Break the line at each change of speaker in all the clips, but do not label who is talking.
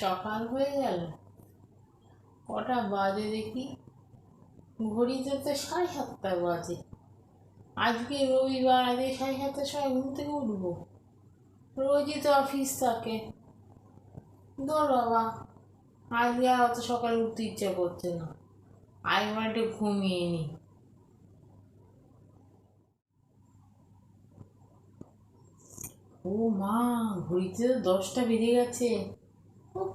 সকাল হয়ে গেল? কটা বাজে দেখি? ঘড়িতে তো সাড়ে সাতটা বাজে। আজকে রবিবার, আজকে সাড়ে সাতটার সময় ঘুম থেকে উঠবো। রোজই তো অফিস থাকে। ধর বাবা, আজকে আর অত সকালে উঠতে ইচ্ছা করছে না। আজ আমার একটু ঘুমিয়ে নি। ও মা, ঘড়িতে তো দশটা বেজে গেছে।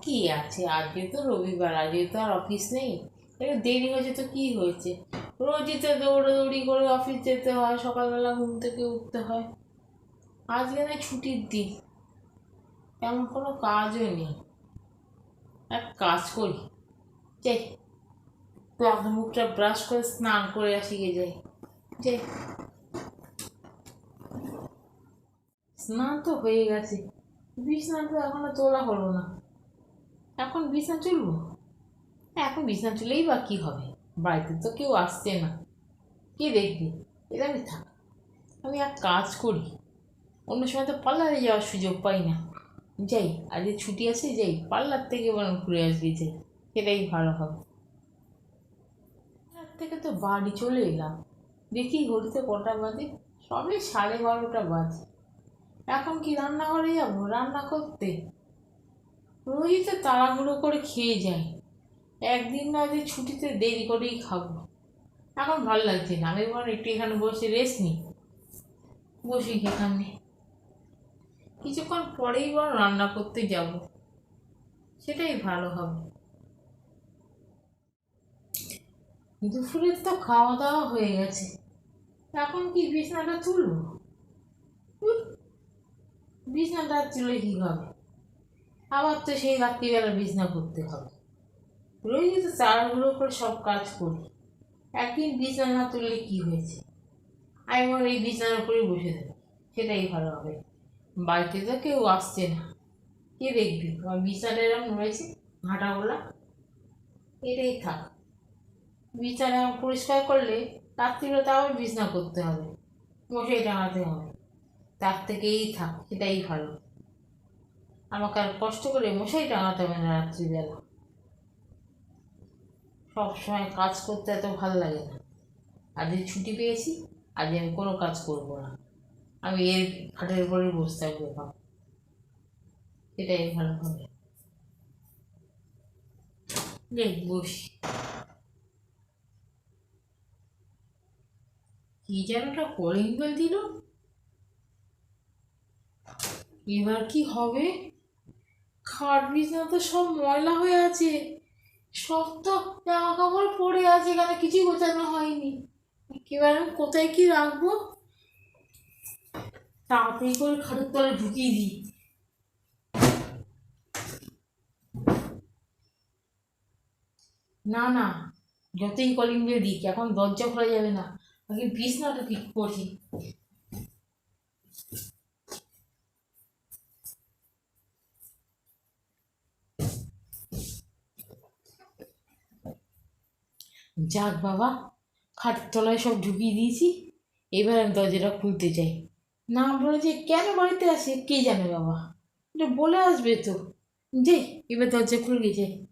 কি আছে? আজকে তো রবিবার, আজকে তো আর অফিস নেই। একটু দেরি হয়েছে তো কি হয়েছে? রোজই তো দৌড়াদৌড়ি করে অফিস যেতে হয়, সকালবেলা ঘুম থেকে উঠতে হয়। আজকে না ছুটির দিন। তেমন কোনো কাজও নেই। এক কাজ করি। যাই প্লাগ মুখটা ব্রাশ করে স্নান করে আসি গে যাই। যাই। স্নান তো হয়ে গেছে। বিছনা তো এখনও তোলা হলো না। এখন বিছনা তুলবো? এখন বিছনা তুলেই বা কী হবে? বাড়িতে তো কেউ আসছে না। কে দেখবে? এটা আমি থাক। আমি এক কাজ করি। অন্য সময় তো পার্লারে যাওয়ার সুযোগ পাই না। যাই আজকে ছুটি আছে, যাই, পার্লার থেকে বরং ঘুরে আসবি, যাই। সেটাই ভালো হবে। পার্লার থেকে তো বাড়ি চলে এলাম। দেখি ঘড়িতে কটা বাজে? সবে সাড়ে বারোটা বাজে। এখন কি রান্নাঘরে যাব? রান্না করতে? রোজই তো তাড়াহুড়ো করে খেয়ে যাই একদিন না যে ছুটিতে দেরি করেই খাব। এখন ভালো লাগছে না, আমি বরং একটু এখানে বসে রেস্ট নিই। বসি এখানে। কিছুক্ষণ পরেই বরং রান্না করতে যাব। সেটাই ভালো হবে। দুপুরের তো খাওয়া দাওয়া হয়ে গেছে। এখন কি বিছনাটা তুলবো? বিছনাটা তুলে কী হবে? আবার তো সেই রাত্রিবেলা বিছনা করতে হবে। রোজই তো তাড়াহুড়ো করে সব কাজ করি একদিন বিছনা না তুললে কী হয়েছে? আমি আমার এই বিছানার উপরেই বসে থাকি, সেটাই ভালো হবে। বাড়িতে তো কেউ আসছে না। কে দেখবি? আমার বিছানা এরকম রয়েছে ঘাটাগুলা এটাই থাক। বিছানা পরিষ্কার করলে রাত্রিবেলা তো আবার বিছনা করতে হবে। মশাই টাঙাতে হবে। তার থেকেই থাক, সেটাই ভালো। আমাকে আর কষ্ট করে মশাই টাঙাতে হবে না রাত্রিবেলা। সব সময় কাজ করতে এত ভালো লাগে না। আজকে ছুটি পেয়েছি আজ আমি কোনো কাজ করব না। আমি এর খাটের উপরে বসে থাকব এটাই ভালো হবে। বসি। কি যেন একটা কলিং বেল দিল। এবার কি হবে? খাট বিছনা তো সব ময়লা হয়ে আছে। সব তো জামা কাপড় পরে আছে এখানে কিছুই গোছানো হয়নি। এবার আমি কোথায় কি রাখব? তাড়াতাড়ি করে খাটের তলায় ঢুকিয়ে দিই। না না, যতই কলিং বেল দিক, এখন দরজা খোলা যাবে না। আগে বিছনাটা ঠিক করি যাক বাবা, খাটের তলায় সব ঢুকিয়ে দিয়েছি, এবার আমি দরজাটা খুলতে চাই। না বলে যে কেন বাড়িতে আসে, কে জানে বাবা? এটা বলে আসবে তো। যে এবার দরজা খুলে যাই।